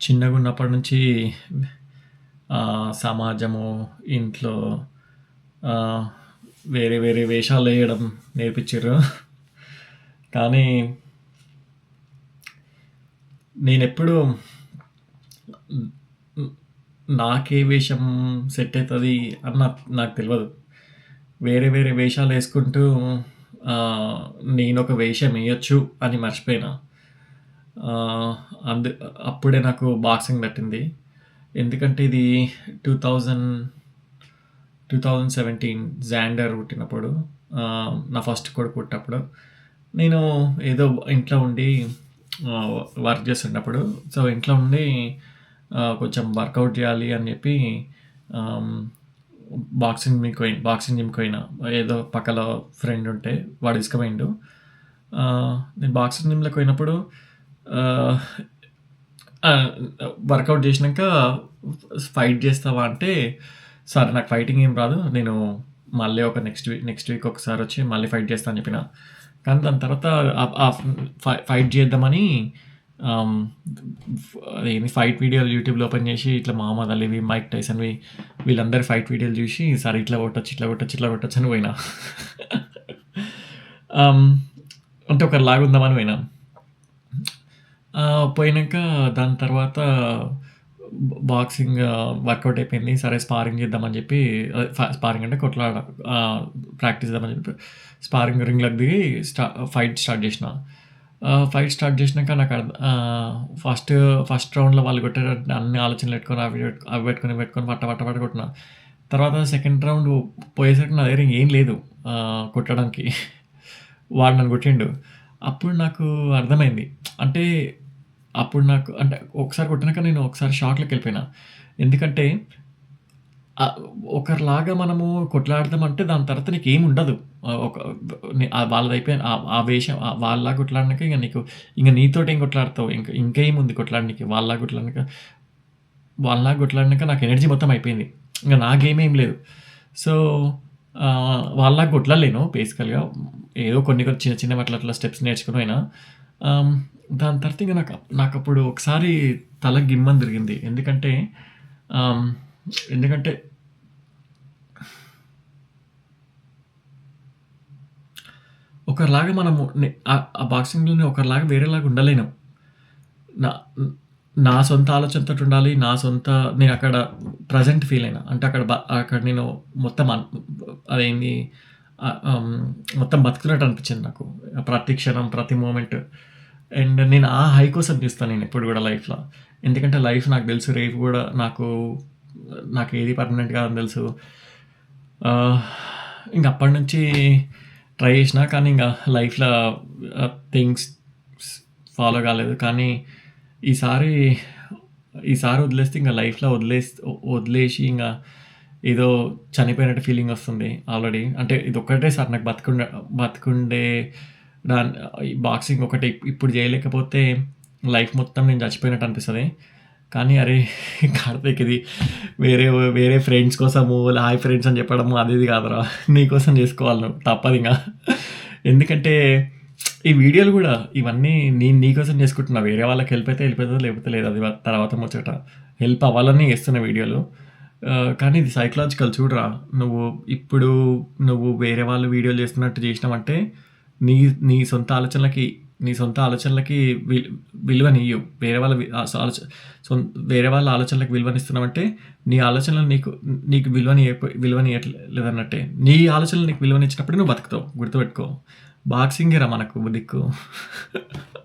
చిన్నగా ఉన్నప్పటి నుంచి సమాజము, ఇంట్లో వేరే వేరే వేషాలు వేయడం నేర్పించారు కానీ నేనెప్పుడూ నాకే వేషం సెట్ అవుతుంది అని నాకు తెలియదు వేరే వేరే వేషాలు వేసుకుంటూ నేను ఒక వేషం వేయచ్చు అని మర్చిపోయినా. అందు అప్పుడే నాకు బాక్సింగ్ పట్టింది ఎందుకంటే ఇది 2000 2017 జాండర్ పుట్టినప్పుడు నా ఫస్ట్ కొడుకు పుట్టినప్పుడు నేను ఏదో ఇంట్లో ఉండి వర్క్ చేస్తున్నప్పుడు సో, ఇంట్లో ఉండి కొంచెం వర్కౌట్ చేయాలి అని చెప్పి బాక్సింగ్ మీకు పోయి బాక్సింగ్ జిమ్‌కి పోయినా. ఏదో పక్కల ఫ్రెండ్ ఉంటే వాడు ఇసుకపోయిండు నేను బాక్సింగ్ జిమ్‌లోకి పోయినప్పుడు వర్కౌట్ చేసినాక ఫైట్ చేస్తావా అంటే, సార్ నాకు ఫైటింగ్ ఏం రాదు. నేను మళ్ళీ ఒక నెక్స్ట్ వీక్ నెక్స్ట్ వీక్ ఒకసారి వచ్చి మళ్ళీ ఫైట్ చేస్తా అని చెప్పిన. కానీ దాని తర్వాత ఫై ఫైట్ చేద్దామని ఏమి ఫైట్ వీడియోలు యూట్యూబ్‌లో ఓపెన్ చేసి ఇట్లా మహమ్మద్ అలీవి, మైక్ టైసన్‌వి వీళ్ళందరి ఫైట్ వీడియోలు చూసి సరే ఇట్లా కొట్టచ్చు ఇట్లా కొట్టచ్చు ఇట్లా కొట్టచ్చు అని పోయినా. అంటే అంటే ఒకరిలాగా ఉందామని పోయినా. పోయినాక దాని తర్వాత బాక్సింగ్ వర్కౌట్ అయిపోయింది. సరే స్పారింగ్ చేద్దామని చెప్పి స్పారింగ్ అంటే కొట్లాడ ప్రాక్టీస్ చేద్దామని చెప్పి స్పారింగ్ రింగ్‌లోకి దిగి స్టా ఫైట్ స్టార్ట్ చేసిన. ఫైట్ స్టార్ట్ చేసినాక నాకు అర్థం ఫస్ట్ ఫస్ట్ రౌండ్‌లో వాళ్ళు కొట్టారంటే అన్ని ఆలోచనలు పెట్టుకొని అవి అవి పెట్టుకొని, పెట్టుకొని పట్ట పట్ట పట్ట కొట్టిన. తర్వాత సెకండ్ రౌండ్ పోయేసరికి నా దగ్గర ఏం లేదు కొట్టడానికి. వాడు నన్ను కొట్టిండు. అప్పుడు నాకు అర్థమైంది. అంటే అప్పుడు నాకు అంటే ఒకసారి కొట్టినాక నేను ఒకసారి షాక్‌లోకెళ్ళిపోయినా. ఎందుకంటే ఒకరిలాగా మనము కొట్లాడదామంటే దాని తర్వాత నీకు ఏమి ఉండదు ఒక వాళ్ళదైపోయిన ఆ వేషం వాళ్ళలా కొట్లాడినాక ఇంకా నీకు ఇంకా నీతోటి ఏం కొట్లాడతావు? ఇంకా ఇంకేముంది కొట్లాడడానికి వాళ్ళలా కొట్లాడినాక వాళ్ళలా కొట్లాడినాక నాకు ఎనర్జీ మొత్తం అయిపోయింది. ఇంకా నా గేమ్ ఏం లేదు. సో, వాళ్ళలా వాళ్ళలాగా కొట్లాడలేను బేసికల్‌గా. ఏదో కొన్ని కొన్ని చిన్న చిన్న అట్లా అట్లా స్టెప్స్ నేర్చుకుని పోయినా. దాని తర్వాత ఇంకా నాకు నాకు అప్పుడు ఒకసారి తల గిమ్మని తిరిగింది. ఎందుకంటే ఎందుకంటే ఒకరిలాగా మనము ఆ బాక్సింగ్‌లోనే ఒకరిలాగా వేరేలాగా ఉండలేను. నా నా సొంత ఆలోచనతో ఉండాలి. నా సొంత నేను అక్కడ ప్రెజెంట్ ఫీల్ అయినా. అంటే అక్కడ అక్కడ నేను మొత్తం అన్ అదేంది మొత్తం బతుకుతున్నట్టు అనిపించింది నాకు. ప్రతి క్షణం, ప్రతి మూమెంట్. అండ్ నేను ఆ హై కోసం నేను ఇప్పుడు కూడా లైఫ్‌లో. ఎందుకంటే లైఫ్ నాకు తెలుసు రేపు కూడా నాకు నాకు ఏది పర్మనెంట్ కాదని తెలుసు. ఇంక ఇంక అప్పటినుంచి ట్రై చేసినా కానీ ఇంకా లైఫ్‌లో థింగ్స్ ఫాలో కాలేదు. కానీ ఈసారి ఈసారి వదిలేస్తే ఇంకా లైఫ్‌లో వదిలేస్ వదిలేసి ఇంకా ఏదో చనిపోయినట్టు ఫీలింగ్ వస్తుంది ఆల్రెడీ. అంటే ఇదొక్కటే సార్ నాకు బతుకుండే బతుకుండే దాని బాక్సింగ్ ఒకటి ఇప్పుడు చేయలేకపోతే లైఫ్ మొత్తం నేను చచ్చిపోయినట్టు అనిపిస్తుంది కానీ అరే! కార్తీక్ ఇది వేరే వేరే ఫ్రెండ్స్ కోసము హాయ్ ఫ్రెండ్స్ అని చెప్పడము అది ఇది కాదురా! నీకోసం చేసుకోవాలి నువ్వు ఇంకా ఎందుకంటే ఈ వీడియోలు కూడా ఇవన్నీ నేను నీ కోసం చేసుకుంటున్నా. వేరే వాళ్ళకి హెల్ప్ అయితే వెళ్ళిపోతది. లేకపోతే లేదు. అది తర్వాత ముచ్చట. హెల్ప్ అవ్వాలని చేస్తున్న వీడియోలు. కానీ ఇది సైకలాజికల్ చూడరా! నువ్వు ఇప్పుడు నువ్వు వేరే వాళ్ళు వీడియోలు చేస్తున్నట్టు చేసినావంటే నీ నీ సొంత ఆలోచనలకి నీ సొంత ఆలోచనలకి వి విలువనియ్యు. వేరే వాళ్ళ ఆలోచన సొం వేరే వాళ్ళ ఆలోచనలకు విలువనిస్తున్నామంటే నీ ఆలోచనలు నీకు నీకు విలువని విలువనియట్లేదన్నట్టే. నీ ఆలోచనలు నీకు విలువనిచ్చినప్పుడు నువ్వు బతుకుతావు. గుర్తుపెట్టుకో. బాక్సింగేరా మనకు దిక్కు.